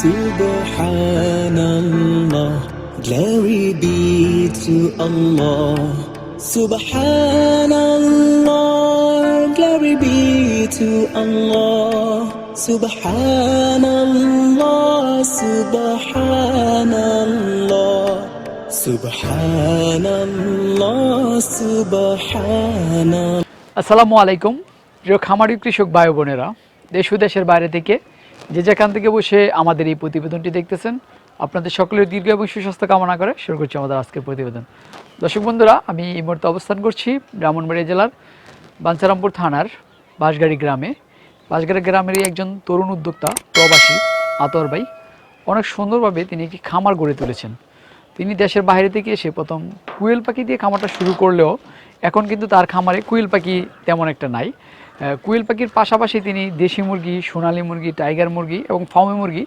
Subhanallah, glory be to Allah. Subhanallah, glory be to Allah. Subhanallah, Subhanallah. Subhanallah, Subhanallah. আলাইকুম প্রিয় খামারি কৃষক ভাই বোনেরা দেশ দেশের বাইরে থেকে যে যেখান থেকে বসে আমাদের এই প্রতিবেদনটি দেখতেছেন, আপনাদের সকলের দীর্ঘ এবং সুস্বাস্থ্য কামনা করে শুরু করছি আমাদের আজকের প্রতিবেদন। দর্শক বন্ধুরা, আমি এই মুহূর্তে অবস্থান করছি ব্রাহ্মণবাড়িয়া জেলার বাঞ্চারামপুর থানার বাঁশগাড়ি গ্রামে। বাঁশগাড়ি গ্রামেরই একজন তরুণ উদ্যোক্তা, প্রবাসী আতর ভাই, অনেক সুন্দরভাবে তিনি একটি খামার গড়ে তুলেছেন। তিনি দেশের বাইরে থেকে এসে প্রথম কুয়েল পাখি দিয়ে খামারটা শুরু করলেও এখন কিন্তু তার খামারে কুয়েল পাখি তেমন একটা নাই। কুয়েল পাখির পাশাপাশি তিনি দেশি মুরগি, সোনালি মুরগি, টাইগার মুরগি এবং ফার্মে মুরগি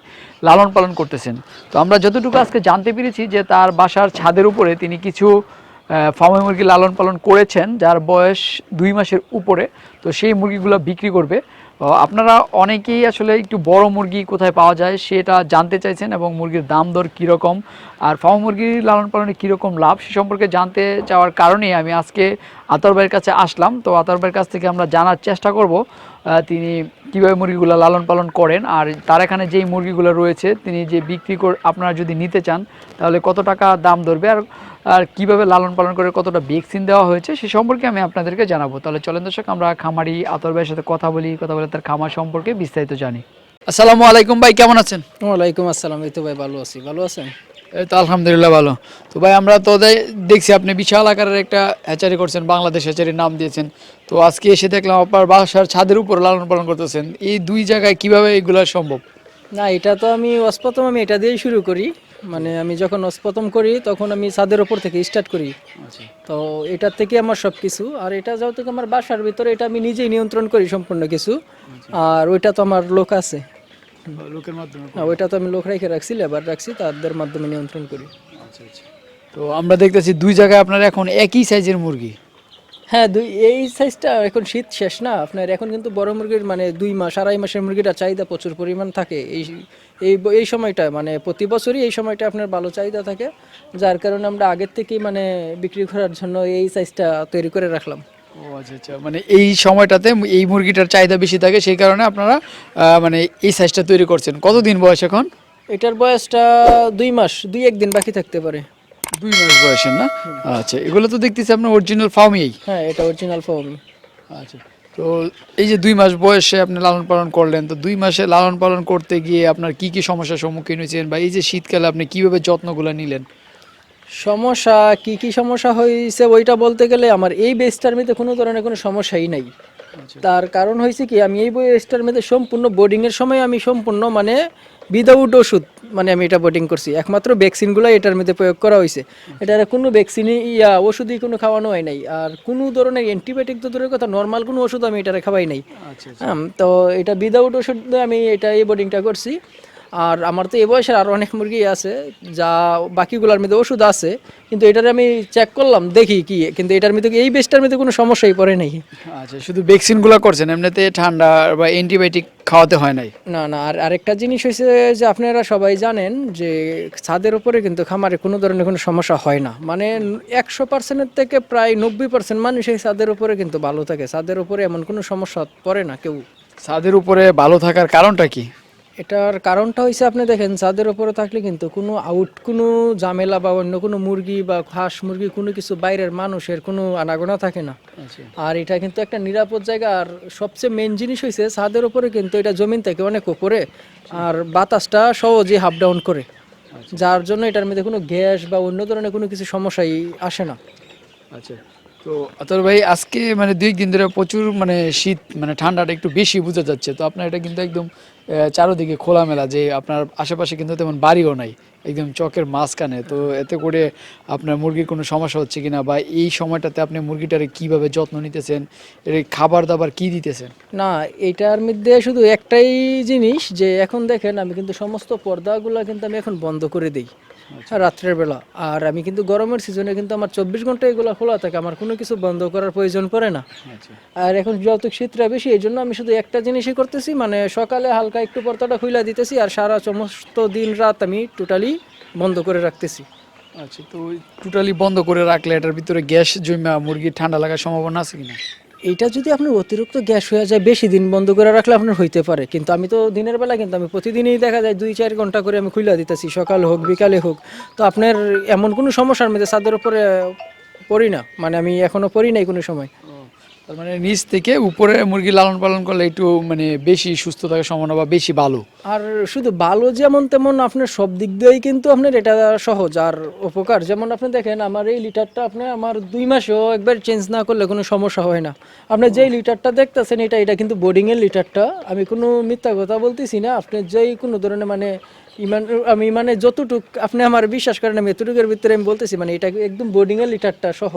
লালন পালন করতেছেন। তো আমরা যতটুকু আজকে জানতে পেরেছি যে তার বাসার ছাদের উপরে তিনি কিছু ফার্মে মুরগি লালন পালন করেছেন, যার বয়স দুই মাসের উপরে। তো সেই মুরগিগুলো বিক্রি করবে। আপনারা অনেকেই আসলে একটু বড় মুরগি কোথায় পাওয়া যায় সেটা জানতে চাইছেন এবং মুরগির দাম দর কীরকম আর ফার্ম মুরগির লালন পালনে কীরকম লাভ সে সম্পর্কে জানতে চাওয়ার কারণেই আমি আজকে আতর ভাইয়ের কাছে আসলাম। তো আতর ভাইয়ের কাছ থেকে আমরা জানার চেষ্টা করব। তিনি কীভাবে মুরগিগুলো লালন পালন করেন, আর তার এখানে যেই মুরগিগুলো রয়েছে, তিনি যে বিক্রি কর আপনারা যদি নিতে চান, তাহলে কত টাকা দাম ধরবে, আর আর কীভাবে লালন পালন করে কতটা ভ্যাকসিন দেওয়া হয়েছে, সে সম্পর্কে আমি আপনাদেরকে জানাব। তাহলে চলেন দর্শক, আমরা খামারি আতর ভাইয়ের সাথে কথা বলি, কথা বলে তার খামার সম্পর্কে বিস্তারিত জানি। আসসালামু আলাইকুম ভাই, কেমন আছেন? ওয়ালাইকুম আসসালাম, এই তো ভাই ভালো আছি। ভালো আছেন? এই তো আলহামদুলিল্লাহ ভালো। তো ভাই আমরা তো দেখছি আপনি বিশাল আকারের একটা হ্যাচারি করছেন বাংলাদেশ হ্যাচারির নাম দিয়েছেন। তো আজকে এসে দেখলাম আপনার বাসার ছাদের উপর লালন পালন করতেছেন। এই দুই জায়গায় কীভাবে এগুলো সম্ভব? না এটা তো আমি অস্প্রথম আমি এটা দিয়েই শুরু করি। মানে আমি যখন অস্প্রথম করি তখন আমি ছাদের ওপর থেকে স্টার্ট করি। তো এটার থেকে আমার সব কিছু আর এটা যেহেতু আমার বাসার ভিতরে এটা আমি নিজেই নিয়ন্ত্রণ করি সম্পূর্ণ কিছু। আর ওইটা তো আমার লোক আছে। লোকের মাধ্যমে হ্যাঁ, ওইটা তো আমি লোক রেখে রাখছি লেবার রাখছি তাদের মাধ্যমে নিয়ন্ত্রণ করি। তো আমরা দেখতেছি দুই জায়গায় আপনার এখন একই সাইজের মুরগি। হ্যাঁ দুই এই সাইজটা এখন শীত শেষ না। আপনার এখন কিন্তু বড় মুরগির মানে দুই মাস আড়াই মাসের মুরগিটা চাহিদা প্রচুর পরিমাণ থাকে। এই এই এই সময়টা মানে প্রতি বছরই এই সময়টা আপনার ভালো চাহিদা থাকে। যার কারণে আমরা আগের থেকেই মানে বিক্রি করার জন্য এই সাইজটা তৈরি করে রাখলাম। ও আচ্ছা আচ্ছা। মানে এই সময়টাতে এই মুরগিটার চাহিদা বেশি থাকে সেই কারণে আপনারা মানে এই সাইজটা তৈরি করছেন। কতদিন বয়স এখন? এটার বয়সটা দুই মাস দুই একদিন বাকি থাকতে পারে। দুই মাস বয়সের না? আচ্ছা এগুলো তো দেখতেছি আপনার অরিজিনাল ফার্মেই হ্যাঁ এটা অরিজিনাল ফর্ম আচ্ছা তো এই যে দুই মাস বয়সে আপনি লালন পালন করলেন তো দুই মাসে লালন পালন করতে গিয়ে আপনার কি কি সমস্যার সম্মুখীন হয়েছেন বা এই যে শীতকালে আপনি কীভাবে যত্নগুলো নিলেন? সমস্যা কি কি সমস্যা হয়েছে ওইটা বলতে গেলে আমার এই বেসটার মধ্যে কোনো ধরনের কোনো সমস্যাই নাই। তার কারণ হয়েছে কি আমি এই বেসটার মধ্যে সম্পূর্ণ বোর্ডিং এর সময় আমি সম্পূর্ণ মানে উইদাউট ওষুধ মানে আমি এটা বোর্ডিং করছি। একমাত্র ভ্যাকসিনগুলো এটার মধ্যে প্রয়োগ করা হয়েছে এটার কোনো ভ্যাকসিনই ইয়া ওষুধই কোনো খাওয়ানো হয় নাই। আর কোনো ধরনের অ্যান্টিবায়োটিক তো দূরের কথা নর্মাল কোনো ওষুধ আমি এটারে খাওয়াই নাই। আচ্ছা তো এটা উইদাউট ওষুধ আমি এটা এই বোর্ডিংটা করছি। আর আমার তো এ বয়সের আরও অনেক মুরগি আছে যা বাকিগুলোর মধ্যে ওষুধ আছে কিন্তু এটার আমি চেক করলাম দেখি কি কিন্তু এটার মধ্যে এই বেস্টার মধ্যে কোনো সমস্যাই পড়ে নাই। আচ্ছা শুধু ভ্যাকসিনগুলো করছেন এমনিতে ঠান্ডা বা অ্যান্টিবায়োটিক খাওয়াতে হয় নাই? না না আর আরেকটা জিনিস হয়েছে যে আপনারা সবাই জানেন যে ছাদের উপরে কিন্তু খামারে কোনো ধরনের কোনো সমস্যা হয় না। মানে একশো পার্সেন্টের থেকে প্রায় নব্বই পার্সেন্ট মানুষ এই ছাদের উপরে কিন্তু ভালো থাকে। ছাদের উপরে এমন কোনো সমস্যা পড়ে না কেউ। ছাদের উপরে ভালো থাকার কারণটা কি? এটার কারণটা হয়েছে আপনি দেখেন ছাদের উপরে থাকলে কিন্তু কোনো আউট কোনো ঝামেলা বা অন্য কোনো মুরগি বা হাঁস মুরগি কোনো কিছু বাইরের মানুষের কোনো আনাগোনা থাকে না। আর এটা কিন্তু একটা নিরাপদ জায়গা আর সবচেয়ে মেন জিনিস হয়েছে ছাদের উপরে কিন্তু এটা জমিন থেকে অনেক উপরে আর বাতাসটা সহজে হাফ ডাউন করে। যার জন্য এটার মধ্যে কোনো গ্যাস বা অন্য ধরনের কোনো কিছু সমস্যাই আসে না। আচ্ছা। তো আতর ভাই, আজকে মানে দুই দিন ধরে প্রচুর মানে শীত মানে ঠান্ডাটা একটু বেশি বোঝা যাচ্ছে। তো আপনার এটা কিন্তু একদম চারোদিকে খোলামেলা যে আপনার আশেপাশে কিন্তু তেমন বাড়িও নাই, একদম চকের মাঝখানে। তো এতে করে আপনার মুরগির কোনো সমস্যা হচ্ছে কিনা বা এই সময়টাতে আপনি মুরগিটারে কীভাবে যত্ন নিতেছেন? এর খাবার দাবার কি দিতেছেন? না, এটার মধ্যে শুধু একটাই জিনিস যে এখন দেখেন আমি কিন্তু সমস্ত পর্দাগুলো কিন্তু আমি এখন বন্ধ করে দিই। রাত্রের বেলা। আর আমি কিন্তু গরমের সিজনে কিন্তু আমার চব্বিশ ঘণ্টা এগুলো খোলা থাকে আমার কোনো কিছু বন্ধ করার প্রয়োজন পড়ে না। আর এখন যত শীতটা বেশি এই জন্য আমি শুধু একটা জিনিসই করতেছি মানে সকালে হালকা একটু পর্দাটা খুইলা দিতেছি আর সারা সমস্ত দিন রাত আমি টোটালি বন্ধ করে রাখতেছি। আচ্ছা তো টোটালি বন্ধ করে রাখলে এটার ভিতরে গ্যাস জমা মুরগির ঠান্ডা লাগার সম্ভাবনা আছে কিনা? এইটা যদি আপনার অতিরিক্ত গ্যাস হয়ে যায়, বেশি দিন বন্ধ করে রাখলে আপনার হইতে পারে। কিন্তু আমি তো দিনের বেলা কিন্তু আমি প্রতিদিনই দেখা যায় দুই, চার ঘণ্টা করে আমি খুলে দিতেছি, সকাল হোক, বিকালে হোক। তো আপনার এমন কোনো সমস্যার মধ্যে ছাদের উপরে পড়ি না? মানে আমি এখনও পড়ি নাই কোনো সময়। তার মানে নিচ থেকে উপরে মুরগি লালন পালন করলে একটু মানে বেশি সুস্থ থাকার সম্ভাবনা বা বেশি ভালো। আর শুধু ভালো যেমন তেমন আপনার সব দিক দিয়েই কিন্তু আপনার এটা সহজ। আর উপকার যেমন আপনি দেখেন, আমার এই লিটারটা আপনি আমার দুই মাসেও একবার চেঞ্জ না করলে কোনো সমস্যা হয় না। আপনি যেই লিটারটা দেখতেছেন, এটা এটা কিন্তু বোর্ডিংয়ের লিটারটা। আমি কোনো মিথ্যা কথা বলতেছি না। আপনি যেই কোনো ধরনের মানে ইমান, আমি মানে যতটুক, আপনি আমার বিশ্বাস করেন, আমি এতটুকুর ভিতরে আমি বলতেছি মানে এটা একদম বোর্ডিংয়ের লিটারটা সহ।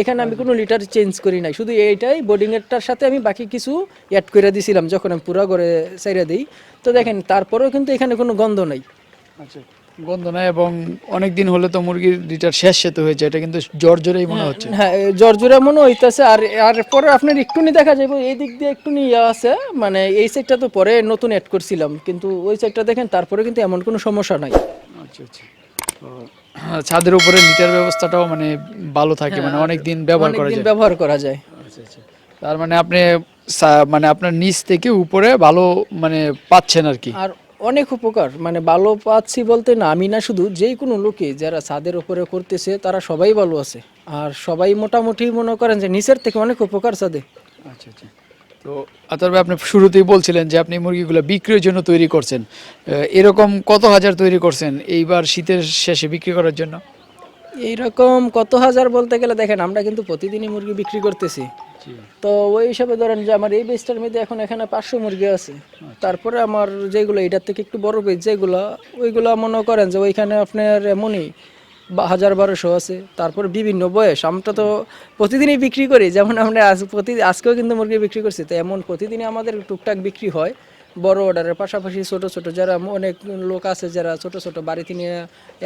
এখানে আমি কোনো লিটার চেঞ্জ করি নাই। শুধু এইটাই বোর্ডিংয়েরটার সাথে আমি বাকি কিছু অ্যাড করে দিছিলাম যখন আমি পুরো করে সাইরা দিই। তো দেখেন তারপরেও কিন্তু এখানে কোনো গন্ধ নাই। আচ্ছা গন্ধ নাই এবং অনেক দিন হলে তো মুরগির লিটার শেষ সেতু হয়েছে এটা কিন্তু জ্বর জ্বরেই মনে হচ্ছে। হ্যাঁ জর্জুরা মনে হইতেছে। আর আর পরে আপনার একটুনি দেখা যাবে এই দিক দিয়ে একটুনি ইয়ে আছে মানে এই সাইডটা তো পরে নতুন অ্যাড করছিলাম। কিন্তু ওই সাইডটা দেখেন তারপরে কিন্তু এমন কোনো সমস্যা নাই। আচ্ছা আচ্ছা। ছাদের উপরে লিটার ব্যবস্থাটাও মানে ভালো থাকে মানে অনেক দিন ব্যবহার করা যায়। ব্যবহার করা যায়। আচ্ছা আচ্ছা। তার মানে আপনি মানে আপনার নিচ থেকে উপরে ভালো মানে পাচ্ছেন আর কি। আর অনেক উপকার মানে ভালো পাচ্ছি বলতে না আমি না শুধু যেই কোনো লোকে যারা ছাদের উপরে করতেছে তারা সবাই ভালো আছে। আর সবাই মোটামুটি মনে করেন যে নিচের থেকে অনেক উপকার ছাদে। আচ্ছা আচ্ছা। তো আতর্বে আপনি শুরুতেই বলছিলেন যে আপনি মুরগিগুলো বিক্রির জন্য তৈরি করছেন। এরকম কত হাজার তৈরি করছেন এইবার শীতের শেষে বিক্রি করার জন্য? এইরকম কত হাজার বলতে গেলে দেখেন আমরা কিন্তু প্রতিদিনই মুরগি বিক্রি করতেছি। তো ওই হিসাবে ধরেন যে আমার এই বেচটার মধ্যে এখন এখানে পাঁচশো মুরগি আছে। তারপরে আমার যেগুলো এটার থেকে একটু বড় বেচ যেগুলো ওইগুলো মনে করেন যে ওইখানে আপনার এমনই বা হাজার বারোশো আছে তারপর বিভিন্ন বয়স। আমরা তো প্রতিদিনই বিক্রি করি যেমন আমরা আজ প্রতি আজকেও কিন্তু মুরগি বিক্রি করছি তো এমন প্রতিদিনই আমাদের টুকটাক বিক্রি হয়। বড় অর্ডারের পাশাপাশি ছোট ছোট যারা অনেক লোক আছে যারা ছোট ছোট বাড়িতে নিয়ে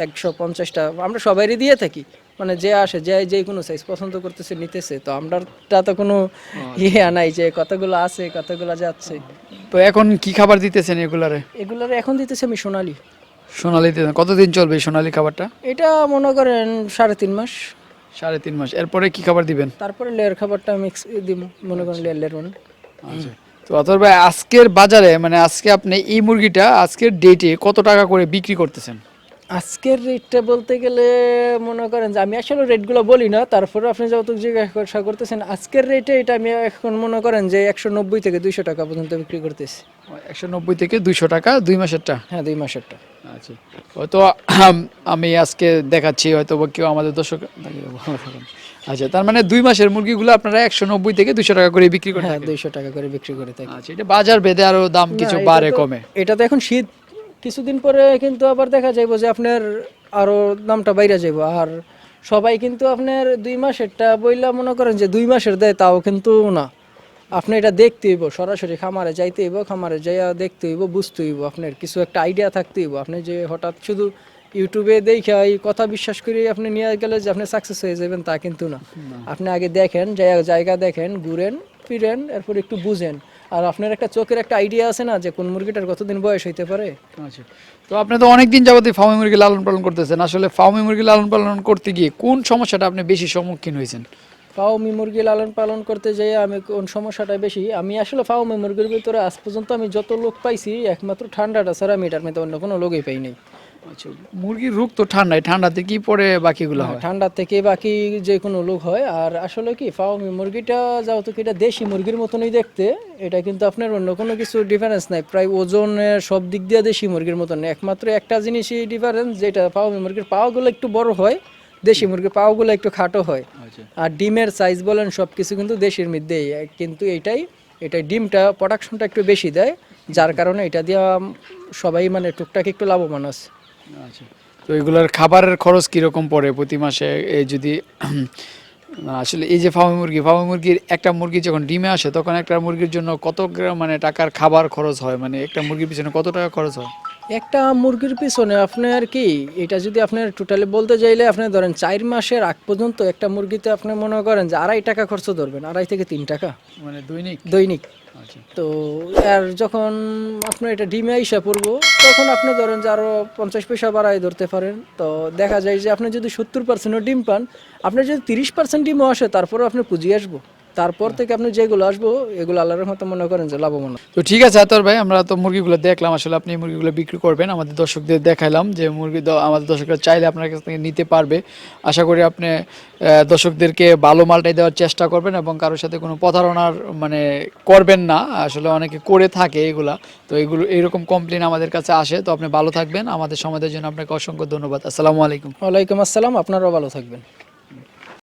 একশো পঞ্চাশটা আমরা সবাইরই দিয়ে থাকি। মানে যে আসে যে যে কোনো সাইজ পছন্দ করতেছে নিতেছে তো আমরা তা তো কোনো ইয়ে নাই যে কতগুলো আছে কতগুলো যাচ্ছে। তো এখন কি খাবার দিতেছেন এগুলারে? এগুলারে এখন দিতেছে আমি সোনালি। সোনালি দিতেছেন কতদিন চলবে সোনালি খাবারটা? এটা মনে করেন সাড়ে তিন মাস। সাড়ে তিন মাস। এরপরে কি খাবার দিবেন? তারপরে লেয়ার খাবারটা মিক্স দিব মনে করেন লেয়ার লেয়ার মানে তো অথর ভাই আজকের বাজারে মানে আজকে আপনি এই মুরগিটা আজকের ডেটে কত টাকা করে বিক্রি করতেছেন? আজকের রেটটা বলতে গেলে মনে করেন যে আমি আসলে রেটগুলো বলি না তারপরে আপনি যত জিজ্ঞাসা করতেছেন আজকের রেটে এটা আমি এখন মনে করেন যে একশো নব্বই থেকে দুইশো টাকা পর্যন্ত বিক্রি করতেছি। একশো নব্বই থেকে দুইশো টাকা দুই মাসেরটা? হ্যাঁ দুই মাসেরটা। আচ্ছা। হয়তো আমি আজকে দেখাচ্ছি হয়তো কেউ আমাদের দর্শক আচ্ছা তার মানে দুই মাসের মুরগিগুলো আপনারা একশো নব্বই থেকে দুশো টাকা করে বিক্রি করেন হ্যাঁ দুইশো টাকা করে বিক্রি করে থাকি। আচ্ছা এটা বাজার ভেদে আরও দাম কিছু বাড়ে কমে? এটা তো এখন শীত কিছুদিন পরে কিন্তু আবার দেখা যাইব যে আপনার আরও দামটা বাইরে যাইব। আর সবাই কিন্তু আপনার দুই মাসেরটা বইলা মনে করেন যে দুই মাসের দেয় তাও কিন্তু না। আপনি এটা দেখতে হইব সরাসরি খামারে যাইতে হইব খামারে যাইয়া দেখতে হইব বুঝতে হইব। আপনার কিছু একটা আইডিয়া থাকতে হইব। আপনি যে হঠাৎ শুধু ইউটিউবে দেখে এই কথা বিশ্বাস করে আপনি নিয়ে গেলে যে আপনি সাকসেস হয়ে যাবেন তা কিন্তু না। আপনি আগে দেখেন জায়গা দেখেন ঘুরেন ফিরেন এরপর একটু বুঝেন। আর আপনার একটা চোখের একটা আইডিয়া আছে না যে কোন মুরগিটার কতদিন বয়স হইতে পারে? আচ্ছা। তো আপনি তো অনেক দিন যাবতীয় ফার্মি মুরগি লালন পালন করতেছেন। আসলে ফার্মি মুরগি লালন পালন করতে গিয়ে কোন সমস্যাটা আপনি বেশি সম্মুখীন হয়েছেন? ফাউমি মুরগি লালন পালন করতে যাই আমি কোন সমস্যাটা বেশি? আমি আসলে ফাউমি মুরগির ভিতরে আজ পর্যন্ত আমি যত লোক পাইছি একমাত্র ঠান্ডাটা ছাড়া আমি এটার মধ্যে অন্য কোনো লোকই পাই নাই। আচ্ছা মুরগির রোগ তো ঠান্ডায় ঠান্ডাতে কি পরে বাকিগুলো হয় ঠান্ডার থেকে বাকি যে কোনো লোক হয় আর আসলে কি ফাউমি মুরগিটা এটা দেশি মুরগির মতনই দেখতে এটা কিন্তু আপনার অন্য কোনো কিছু ডিফারেন্স নাই প্রায় ওজনের সব দিক দিয়ে দেশি মুরগির মতন একমাত্র একটা জিনিসই ডিফারেন্স যেটা ফাউমি মুরগির পাওয়াগুলো একটু বড় হয় দেশি মুরগির পাওয়াগুলো একটু খাটো হয়। আচ্ছা। আর ডিমের সাইজ বলেন সব কিছু কিন্তু দেশের মধ্যেই কিন্তু এটাই ডিমটা প্রোডাকশনটা একটু বেশি দেয় যার কারণে এটা দিয়ে সবাই মানে টুকটাক একটু লাভবান আছে। আচ্ছা। তো এগুলোর খাবারের খরচ কীরকম পড়ে প্রতি মাসে? এই যদি আসলে এই যে ফার্মি মুরগি ফার্মি মুরগির একটা মুরগি যখন ডিমে আসে তখন একটা মুরগির জন্য কত মানে টাকার খাবার খরচ হয়? মানে একটা মুরগির পিছনে কত টাকা খরচ হয়? একটা মুরগির পিছনে আপনার কি এটা যদি আপনার টোটালি বলতে চাইলে আপনি ধরেন চার মাসের আগ পর্যন্ত একটা মুরগিতে আপনি মনে করেন যে আড়াই টাকা খরচ ধরবেন আড়াই থেকে তিন টাকা। মানে দৈনিক? দৈনিক। তো, আর যখন আপনার এটা ডিমে আইসা পড়ব, তখন আপনি ধরেন যে আরও পঞ্চাশ পয়সা বাড়ায় ধরতে পারেন। তো দেখা যায় যে আপনি যদি সত্তর পার্সেন্টও ডিম পান, আপনার যদি তিরিশ পার্সেন্ট ডিমও আসে, তারপরেও আপনি পুঁজি আসব। তারপর থেকে আপনি যেগুলো আসব এগুলো আল্লাহর মতো মনে করেন যে লাভবান। তো ঠিক আছে আতর ভাই আমরা তো মুরগিগুলো দেখলাম আসলে আপনি মুরগিগুলো বিক্রি করবেন আমাদের দর্শকদের দেখাইলাম যে মুরগি আমাদের দর্শকরা চাইলে আপনার কাছ থেকে নিতে পারবে। আশা করি আপনি দর্শকদেরকে ভালো মালটাই দেওয়ার চেষ্টা করবেন এবং কারোর সাথে কোনো প্রতারণার মানে করবেন না। আসলে অনেকে করে থাকে এগুলা তো এগুলো এইরকম কমপ্লেন আমাদের কাছে আসে তো আপনি ভালো থাকবেন। আমাদের সমাজের জন্য আপনাকে অসংখ্য ধন্যবাদ। আসসালামু আলাইকুম। ওয়ালাইকুম আসসালাম আপনারাও ভালো থাকবেন।